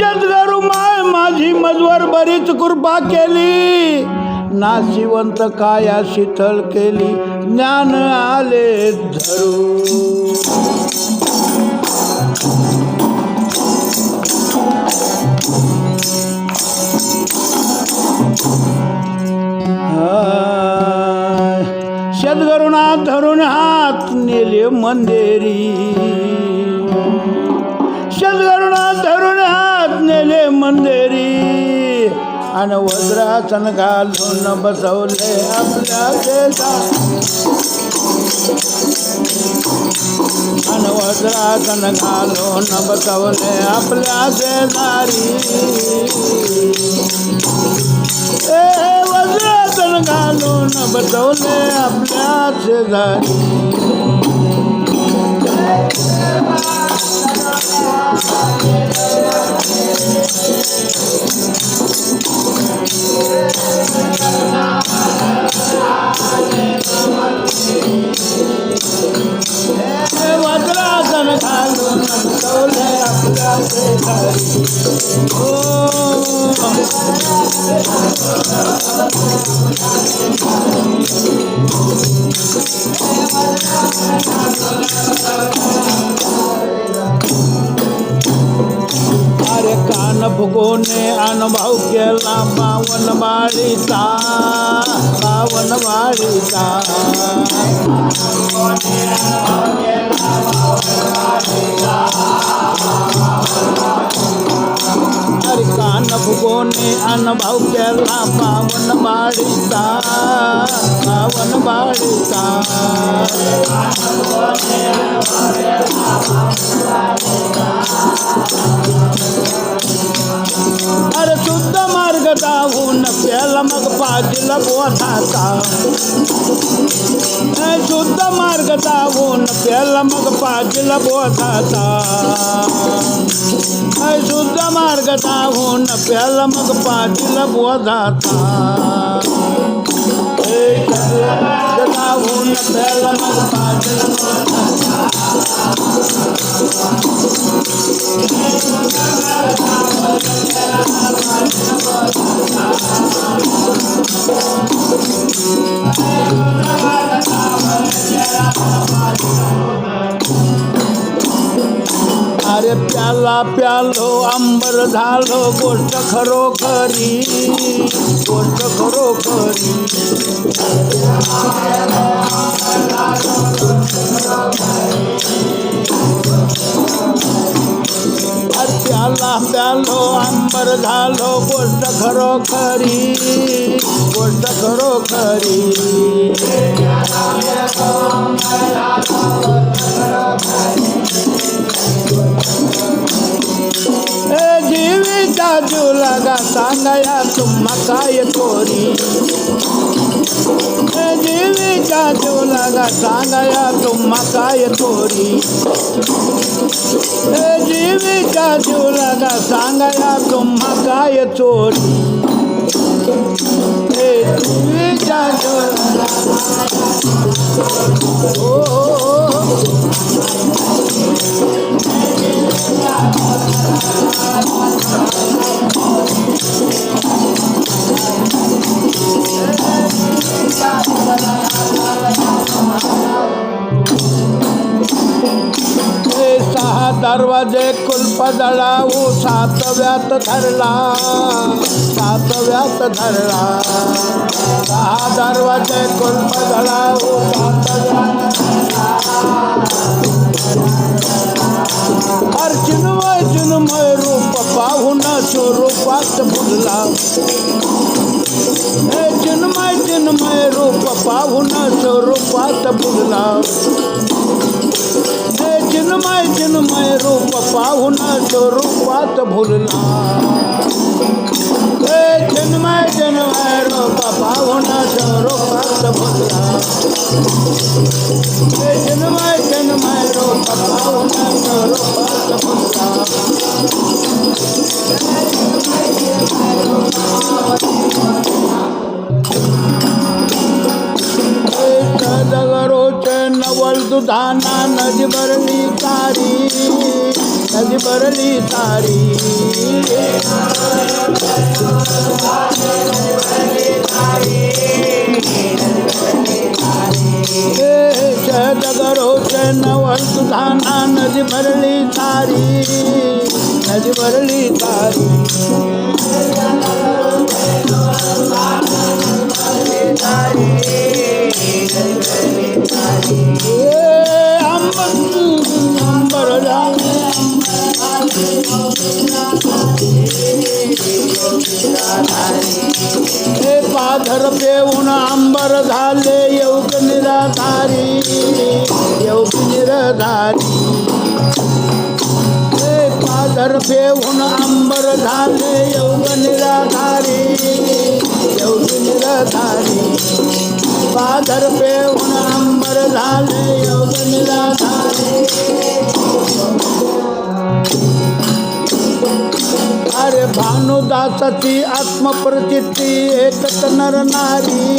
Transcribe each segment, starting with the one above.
शेतकरू माय माझी मजवर बरीच कृपा केली. नाशिवंत काया शीतल केली ज्ञान आले धरू शेतकरुणा धरून हात नेले मंदेरी. शेतकरुणा धरून हात नेले मंदेरी आणि वज्रासन घालून बसवले आपल्या देशात आणि वज्रासन घालून बसवले आपल्या शेजारी ए वज्रासन घालून बसवले आपल्या शेजारी Oh, na bhogone ana bhaukela pavan marita pavan marita hari ಶುದ್ಧ ಮಾರ್ಗ ತಾವು ನಪ್ಪೆಲ್ಲ ಮಗಪ್ಪ ಗಿಲ್ಲ ಬೋತಾತ ಶುದ್ಧ ಮಾರ್ಗ ತಾವು ನಪ್ಪೆಲ್ಲ ಮಗಪ್ಪ ಗಿಲ್ಲ ಬೋಧಾತ ತಾವು ನಪ್ಪೆಲ್ಲ ಮಗಪ್ಪ ಗಿಲ್ಲ ಬೋಧಾತ अरे प्याला प्यालो अंबर झालो गोष्ट खरोखरी गोष्ट खरोखरी. अरे प्याला प्यालो अंबर झालो गोष्ट खरोखरी गोष्ट खरोखरी. जुलगा सांगया तुम्हा काय चोरी ए जीविता जुलगा सांगया तुम्हा काय चोरी ए जीविता जुलगा सांगया तुम्हा काय चोरी दरवाजे कुलप जळाऊ सातव्यात धरला. सातव्यात धरला. दहा दरवाजे कुलप जळाऊ सातव्यात हर चिन्मय चिन्मय रूप पाहून स्वरूपात बुडला. हे चिन्मय चिन्मय रूप पाहून स्वरूपात बुडला. चिन्मय चिन्मय रूप पाहून रूपात भुलला. हे चिन्मय चिन्मय रूप पाहून रूपात भुलला. हे चिन्मय चिन्मय रूप पाहून रूपात भुलला. सदगरोचे नवल दुधाना नदी भरली तारी नदी भरली तारी जगरोचन वर्तुधाना नदी भरली तारी नदी भरली तारी ए, पाथर पेऊन आंबर झाले योग निराधारी योग निराधारी. पाथर पेऊन आंबर झाले योग निराधारी योग निराधारी. पाथर पेऊन आंबर दासती आत्मप्रचिती एक नर नारी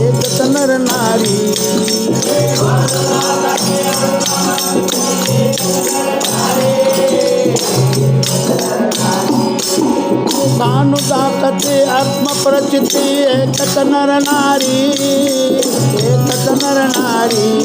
एक नर नारी. दानुदासती आत्मप्रचिती एकच नर नारी एकच नर नारी.